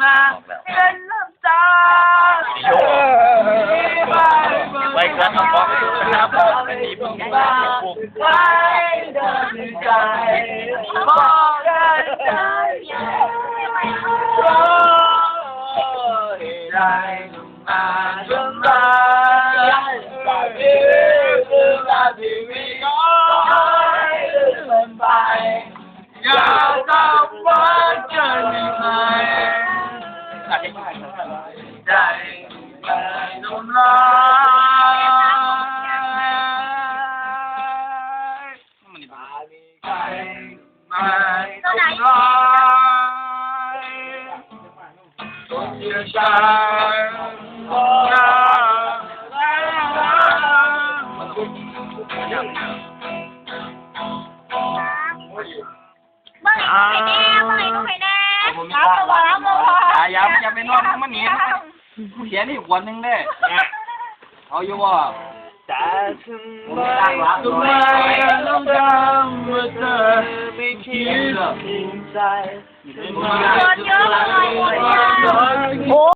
มาเป็นน้ำตาไปกันนะพ่อนะพ่อเป็นดีบุญมาไปเดินใจลบอกกันได้ม่รู้ใดมาจนมาที่มีน้อยู่อนไาต้องว่าจะยังไง ดียวฉันก็ได้อ่าผมมีตาล้างอย่า อย่าอย่าไปนอนมันหนีเขียนอีกวันหนึงเด้เอาอยู่ว่าแต่ฉันไม่ทำไมต้องทำเมื่อเธอไม่คิดจริงใจโอ้